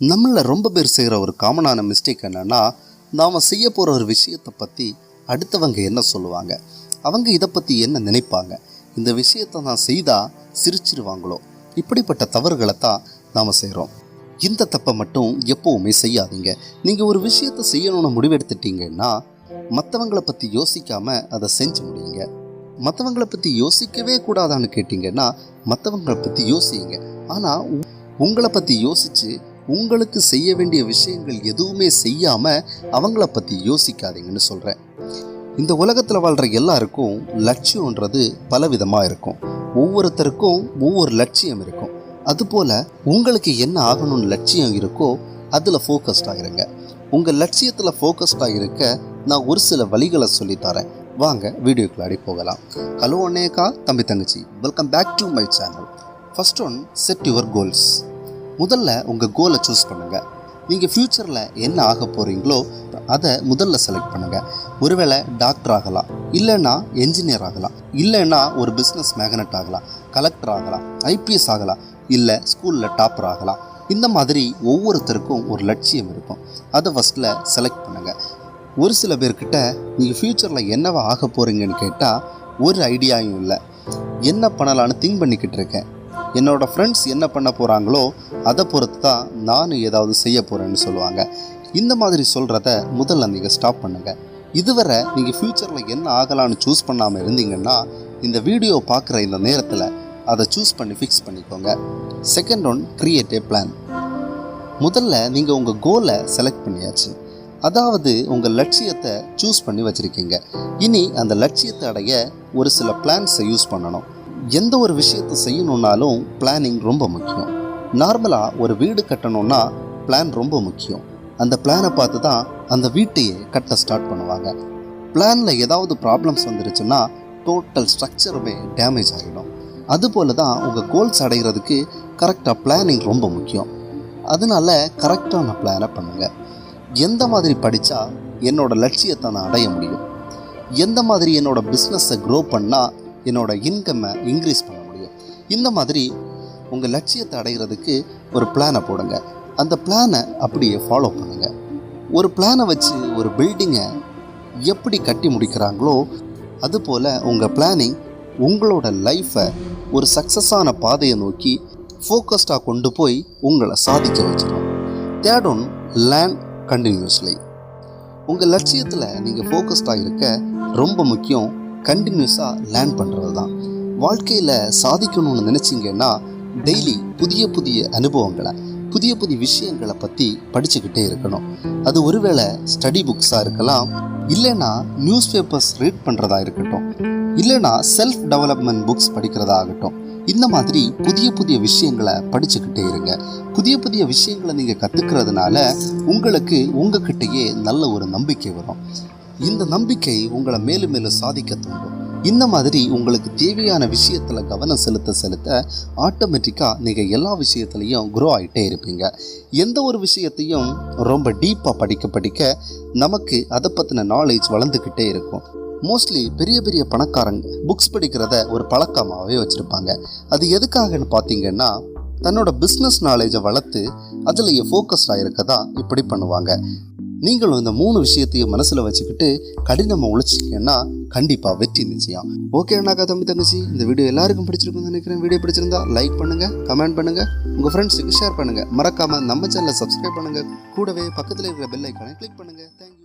நம்மளில் ரொம்ப பேர் செய்கிற ஒரு காமனான மிஸ்டேக் என்னென்னா நாம் செய்ய போகிற ஒரு விஷயத்தை பற்றி அடுத்தவங்க என்ன சொல்லுவாங்க? அவங்க இதை பற்றி என்ன நினைப்பாங்க? இந்த விஷயத்தை நான் செய்தால் சிரிச்சிருவாங்களோ? இப்படிப்பட்ட தவறுகளை தான் நாம் செய்கிறோம் இந்த தப்பை மட்டும் எப்போவுமே செய்யாதீங்க. நீங்கள் ஒரு விஷயத்தை செய்யணும்னு முடிவெடுத்துட்டீங்கன்னா மற்றவங்கள பற்றி யோசிக்காமல் அதை செஞ்சு முடியுங்க. மற்றவங்கள பற்றி யோசிக்கவே கூடாதான்னு கேட்டிங்கன்னா மற்றவங்கள பற்றி யோசிங்க ஆனால் உங்களை பற்றி யோசித்து உங்களுக்கு செய்ய வேண்டிய விஷயங்கள் எதுவுமே செய்யாமல் அவங்கள பற்றி யோசிக்காதீங்கன்னு சொல்கிறேன் இந்த உலகத்தில் வாழ்கிற எல்லாருக்கும் லட்சியன்றது பலவிதமாக இருக்கும். ஒவ்வொருத்தருக்கும் ஒவ்வொரு லட்சியம் இருக்கும். அதுபோல் உங்களுக்கு என்ன ஆகணும்னு லட்சியம் இருக்கோ அதில் ஃபோக்கஸ்டாக இருங்க. உங்கள் லட்சியத்தில் ஃபோக்கஸ்டாக இருக்க நான் ஒரு சில வழிகளை சொல்லித்தரேன் வாங்க வீடியோக்குள்ளாடி போகலாம். ஹலோ அண்ணேக்கா தம்பி தங்கச்சி. Welcome back to my channel first one set your goals முதல்ல உங்கள் கோலை சூஸ் பண்ணுங்கள் நீங்கள் ஃப்யூச்சரில் என்ன ஆக போகிறீங்களோ அதை முதல்ல செலக்ட் பண்ணுங்கள் ஒருவேளை டாக்டர் ஆகலாம் இல்லைன்னா என்ஜினியர் ஆகலாம் இல்லைன்னா ஒரு பிஸ்னஸ் மேக்னட் ஆகலாம் கலெக்டர் ஆகலாம் ஐபிஎஸ் ஆகலாம் இல்லை ஸ்கூலில் டாப்பர் ஆகலாம். இந்த மாதிரி ஒவ்வொருத்தருக்கும் ஒரு லட்சியம் இருக்கும். அதை ஃபஸ்ட்டில் செலக்ட் பண்ணுங்கள் ஒரு சில பேர்கிட்ட நீங்கள் ஃப்யூச்சரில் என்னவா ஆக போகிறீங்கன்னு கேட்டால் ஒரு ஐடியாவும் இல்லை. என்ன பண்ணலான்னு திங்க் பண்ணிக்கிட்டு இருக்கேன். என்னோடய ஃப்ரெண்ட்ஸ் என்ன பண்ண போகிறாங்களோ அதை பொறுத்து தான் நான் ஏதாவது செய்ய போகிறேன்னு சொல்லுவாங்க. இந்த மாதிரி சொல்கிறத முதல்ல நீங்கள் ஸ்டாப் பண்ணுங்கள் இதுவரை நீங்கள் ஃப்யூச்சரில் என்ன ஆகலான்னு சூஸ் பண்ணாமல் இருந்தீங்கன்னா இந்த வீடியோ பார்க்குற இந்த நேரத்தில் அதை சூஸ் பண்ணி ஃபிக்ஸ் பண்ணிக்கோங்க. Second one create a plan முதல்ல நீங்கள் உங்கள் கோலை செலக்ட் பண்ணியாச்சு. அதாவது உங்கள் லட்சியத்தை சூஸ் பண்ணி வச்சுருக்கீங்க. இனி அந்த லட்சியத்தை அடைய ஒரு சில பிளான்ஸை யூஸ் பண்ணணும். எந்த ஒரு விஷயத்தை செய்யணுன்னாலும் பிளானிங் ரொம்ப முக்கியம். நார்மலாக ஒரு வீடு கட்டணும்னா பிளான் ரொம்ப முக்கியம். அந்த பிளானை பார்த்து தான் அந்த வீட்டையே கட்ட ஸ்டார்ட் பண்ணுவாங்க. பிளானில் ஏதாவது ப்ராப்ளம்ஸ் வந்துருச்சுன்னா டோட்டல் ஸ்ட்ரக்சருமே டேமேஜ் ஆகிடும் அதுபோல் தான் உங்கள் கோல்ஸ் அடைகிறதுக்கு கரெக்டாக பிளானிங் ரொம்ப முக்கியம். அதனால கரெக்டான பிளானை பண்ணுங்கள் எந்த மாதிரி படித்தா என்னோடய லட்சியத்தை நான் அடைய முடியும்? எந்த மாதிரி என்னோட பிஸ்னஸை க்ரோ பண்ணால் என்னோட இன்கம்மை இன்க்ரீஸ் பண்ண முடியும். இந்த மாதிரி உங்கள் லட்சியத்தை அடைகிறதுக்கு ஒரு பிளானை போடுங்க. அந்த பிளானை அப்படியே ஃபாலோ பண்ணுங்கள் ஒரு பிளானை வச்சு ஒரு பில்டிங்கை எப்படி கட்டி முடிக்கிறாங்களோ அதுபோல் உங்கள் பிளானிங் உங்களோட லைஃப்பை ஒரு சக்ஸஸான பாதையை நோக்கி ஃபோக்கஸ்டாக கொண்டு போய் உங்களை சாதிக்க வச்சிடும் தேர்ட் ஒன் லேண்ட் கண்டினியூஸ்லி உங்கள் லட்சியத்தில் நீங்கள் ஃபோக்கஸ்டாக இருக்க ரொம்ப முக்கியம் கண்டினியூஸாக லேர்ன் பண்ணுறது தான் வாழ்க்கையில் சாதிக்கணும்னு நினச்சிங்கன்னா டெய்லி புதிய புதிய அனுபவங்களை புதிய புதிய விஷயங்களை பற்றி படிச்சுக்கிட்டே இருக்கணும். அது ஒருவேளை ஸ்டடி புக்ஸாக இருக்கலாம் இல்லைன்னா நியூஸ் பேப்பர்ஸ் ரீட் பண்ணுறதா இருக்கட்டும் இல்லைன்னா செல்ஃப் டெவலப்மெண்ட் புக்ஸ் படிக்கிறதா ஆகட்டும் இந்த மாதிரி புதிய புதிய விஷயங்களை படிச்சுக்கிட்டே இருங்க. புதிய புதிய விஷயங்களை நீங்கள் கற்றுக்கிறதுனால உங்களுக்கு உங்ககிட்டயே நல்ல ஒரு நம்பிக்கை வரும். இந்த நம்பிக்கை உங்களை மேலும் மேலும் சாதிக்க தூண்டும். இந்த மாதிரி உங்களுக்கு தேவையான விஷயத்தில் கவனம் செலுத்த செலுத்த ஆட்டோமேட்டிக்காக நீங்கள் எல்லா விஷயத்துலையும் குரோ ஆகிட்டே இருப்பீங்க. எந்த ஒரு விஷயத்தையும் ரொம்ப டீப்பாக படிக்க படிக்க நமக்கு அதை பற்றின நாலேஜ் வளர்ந்துக்கிட்டே இருக்கும். மோஸ்ட்லி பெரிய பெரிய பணக்காரங்க புக்ஸ் படிக்கிறத ஒரு பழக்கமாகவே வச்சுருப்பாங்க. அது எதுக்காகன்னு பார்த்தீங்கன்னா தன்னோட பிஸ்னஸ் நாலேஜை வளர்த்து அதில் ஃபோக்கஸ்டாக இருக்க தான் இப்படி பண்ணுவாங்க. நீங்களும் இந்த மூணு விஷயத்தையும் மனசில் வச்சுக்கிட்டு கடினமாக உழைச்சிங்கன்னா கண்டிப்பாக வெற்றி நிச்சயம். ஓகே அண்ணாக்கா தம்பி தங்கச்சி இந்த வீடியோ எல்லாருக்கும் பிடிச்சிருக்கும்னு நினைக்கிறேன். வீடியோ பிடிச்சிருந்தா லைக் பண்ணுங்கள் கமெண்ட் பண்ணுங்கள் உங்கள் ஃப்ரெண்ட்ஸுக்கு ஷேர் பண்ணுங்கள் மறக்காமல் நம்ம சேனலை சப்ஸ்கிரைப் பண்ணுங்கள் கூடவே பக்கத்தில் இருக்கிற பெல் ஐக்கானை கிளிக் பண்ணுங்கள் தேங்க்யூ